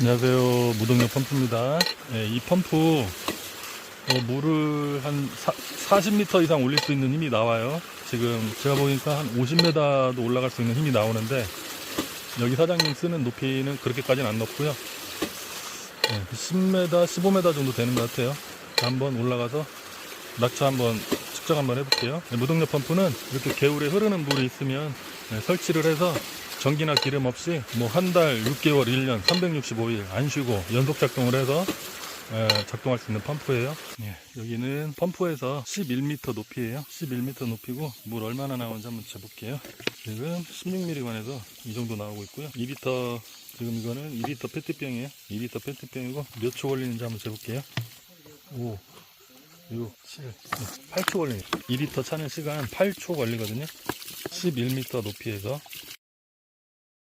안녕하세요. 무동력 펌프입니다. 네, 이 펌프 어, 물을 한 사, 40m 이상 올릴 수 있는 힘이 나와요. 지금 제가 보니까 한 50m도 올라갈 수 있는 힘이 나오는데 여기 사장님 쓰는 높이는 그렇게까지는 안 높고요. 네, 10m, 15m 정도 되는 것 같아요. 한번 올라가서 낙차 한번 측정 한번 해볼게요. 네, 무동력 펌프는 이렇게 개울에 흐르는 물이 있으면 네, 설치를 해서 전기나 기름 없이 뭐 한 달, 6개월, 1년, 365일 안 쉬고 연속 작동을 해서 에, 작동할 수 있는 펌프예요. 예, 여기는 펌프에서 11m 높이에요. 11m 높이고 물 얼마나 나오는지 한번 재볼게요. 지금 16mm관에서 이 정도 나오고 있고요. 2리터 지금 이거는 2리터 페트병이에요. 2리터 페트병이고 몇 초 걸리는지 한번 재볼게요. 5, 6, 7, 8초 걸리네요. 2리터 차는 시간 8초 걸리거든요. 11m 높이에서